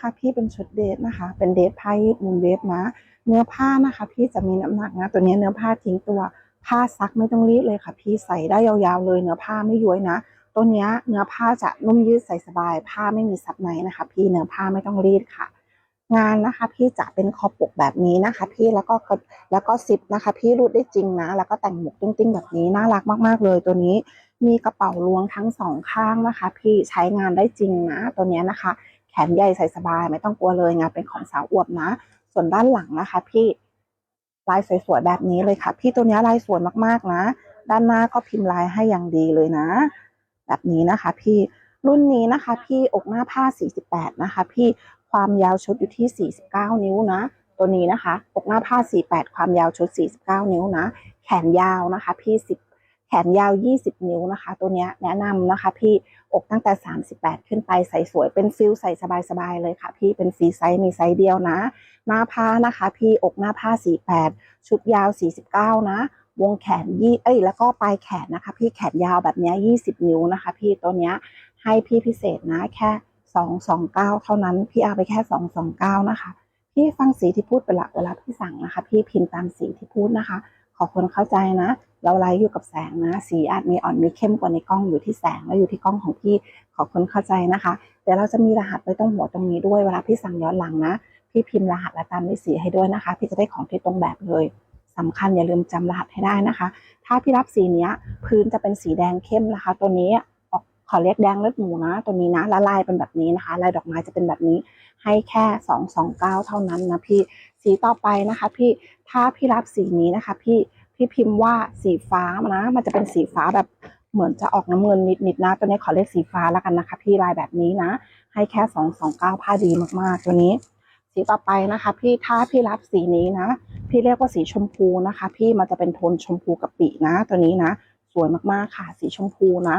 นะคะ พี่เป็นชุดเดทนะคะ เป็นเดทผ้ายืดมุมเวฟนะ เนื้อผ้านะคะ พี่จะมีน้ำหนักนะ ตัวนี้เนื้อผ้าทิ้งตัวผ้าซักไม่ต้องรีดเลยค่ะ พี่ใส่ได้ยาวๆเลย เนื้อผ้าไม่ย้วยนะตัวนี้เนื้อผ้าจะนุ่มยืดใส่สบาย ผ้าไม่มีซับในนะคะ พี่เนื้อผ้าไม่ต้องรีดค่ะ งานนะคะพี่จะเป็นคอปกแบบนี้นะคะ พี่แล้วก็แล้วก็ซิปนะคะ พี่รูดได้จริงนะ แล้วก็แต่งหมวกตุ้งๆแบบนี้น่ารักมากๆเลยตัวนี้มีกระเป๋าล้วงทั้งสองข้างนะคะ พี่ใช้งานได้จริงนะตัวนี้นะคะ แขนใหญ่ใส่สบาย ไม่ต้องกลัวเลยงานเป็นของสาวอวบนะ ส่วนด้านหลังนะคะ พี่ลายสวยๆแบบนี้เลยค่ะ พี่ตัวนี้ลายสวยมากๆนะ ด้านหน้าก็พิมพ์ลายให้อย่างดีเลยนะ แบบนี้นะคะ พี่รุ่นนี้นะคะ พี่อกหน้าผ้า 48 นะคะ พี่ความยาวชุดอยู่ที่ 49 นิ้วนะ ตัวนี้นะคะ อกหน้าผ้า 48 ความยาวชุด 49 นิ้วนะ แขนยาวนะคะ พี่10 แขนยาว 20 นิ้วนะคะ ตัวนี้แนะนำนะคะ พี่อกตั้งแต่ 38 ขึ้นไปใส่สวยเป็นฟิลใส่สบายๆเลยค่ะ พี่เป็นฟรีไซส์มีไซส์เดียวนะ หน้าผ้านะคะ พี่อกหน้าผ้า 48 ชุดยาว 49 นะ วงแขนยี่เอ้ยแล้วก็ปลายแขนนะคะ พี่แขนยาวแบบนี้ย20 นิ้วนะคะ พี่ตัวนี้ให้พี่พิเศษนะแค่ 229 เท่านั้น พี่เอาไปแค่ 229 นะคะ พี่ฟังสีที่พูดเป็นหลักเวลาพี่สั่งนะคะ พี่พิมพ์ตามสีที่พูดนะคะ ขอคนเข้าใจนะ เราไลฟ์อยู่กับแสงนะ สีอาจมีอ่อนมีเข้มกว่าในกล้องอยู่ที่แสงและอยู่ที่กล้องของพี่ ขอคนเข้าใจนะคะเดี๋ยวเราจะมีรหัสไว้ตรงหัวตรงนี้ด้วยเวลาพี่สั่งย้อนหลังนะพี่พิมพ์รหัสและตามด้วยสีให้ด้วยนะคะ พี่จะได้ของที่ตรงแบบเลยสำคัญอย่าลืมจำรหัสให้ได้นะคะ ถ้าพี่รับสีเนี้ย พื้นจะเป็นสีแดงเข้มนะคะ ตัวนี้ ขอเรียกแดงเลือดหมูนะ ตัวนี้นะละลายเป็นแบบนี้นะคะ ลายดอกไม้จะเป็นแบบนี้ ให้แค่สองสองเก้าเท่านั้นนะพี่ สีต่อไปนะคะ พี่ถ้าพี่รับสีนี้นะคะ พี่พี่พิมพ์ว่าสีฟ้านะ มันจะเป็นสีฟ้าแบบเหมือนจะออกน้ำเงินนิดๆนะ ตัวนี้ขอเรียกสีฟ้าแล้วกันนะคะ พี่ลายแบบนี้นะ ให้แค่สองสองเก้าผ้าดีมากๆ ตัวนี้ สีต่อไปนะคะ พี่ถ้าพี่รับสีนี้นะ พี่เรียกว่าสีชมพูนะคะ พี่มันจะเป็นโทนชมพูกะปินะ ตัวนี้นะสวยมากๆค่ะ สีชมพูนะ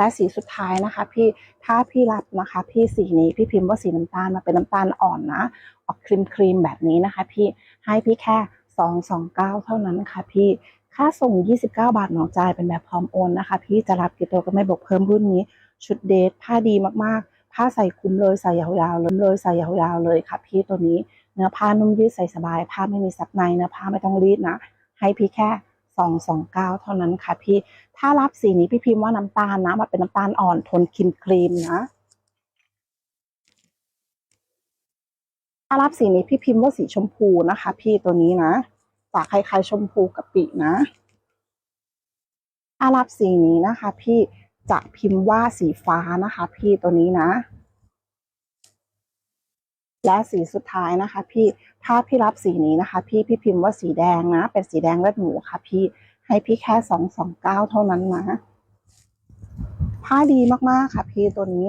และสีสุดท้ายนะคะ พี่ถ้าพี่รับนะคะ พี่สีนี้พี่พิมพ์ว่าสีน้ำตาลมาเป็นน้ำตาลอ่อนนะออกครีมครีมๆแบบนี้นะคะ พี่ให้พี่แค่สองสองเก้าเท่านั้นค่ะ พี่ค่าส่ง 29 บาทหนองจ่ายเป็นแบบพร้อมโอนนะคะ พี่จะรับกี่ตัวก็ไม่บอกเพิ่มรุ่นนี้ ชุดเดทผ้าดีมากๆ ผ้าใส่คุ้มเลยใส่ยาวๆเลยเลยใส่ยาวๆเลยค่ะ พี่ตัวนี้เนื้อผ้านุ่มยืดใส่สบาย ผ้าไม่มีซับในเนื้อผ้าไม่ต้องรีดนะ ให้พี่แค่ สองสองเก้าเท่านั้นค่ะพี่ ถ้ารับสีนี้พี่พิมพ์ว่าน้ำตาลนะ มันเป็นน้ำตาลอ่อนทนครีมครีมนะ ถ้ารับสีนี้พี่พิมพ์ว่าสีชมพูนะคะ พี่ตัวนี้นะจากคล้ายๆชมพูกะปินะถ้ารับสีนี้นะคะ พี่จะพิมพ์ว่าสีฟ้านะคะ พี่ตัวนี้นะ และสีสุดท้ายนะคะ พี่ถ้าพี่รับสีนี้นะคะ พี่พี่พิมพ์ว่าสีแดงนะ เป็นสีแดงเลือดหมูค่ะ พี่ให้พี่แค่สองสองเก้าเท่านั้นนะผ้าดีมากๆค่ะ พี่ตัวนี้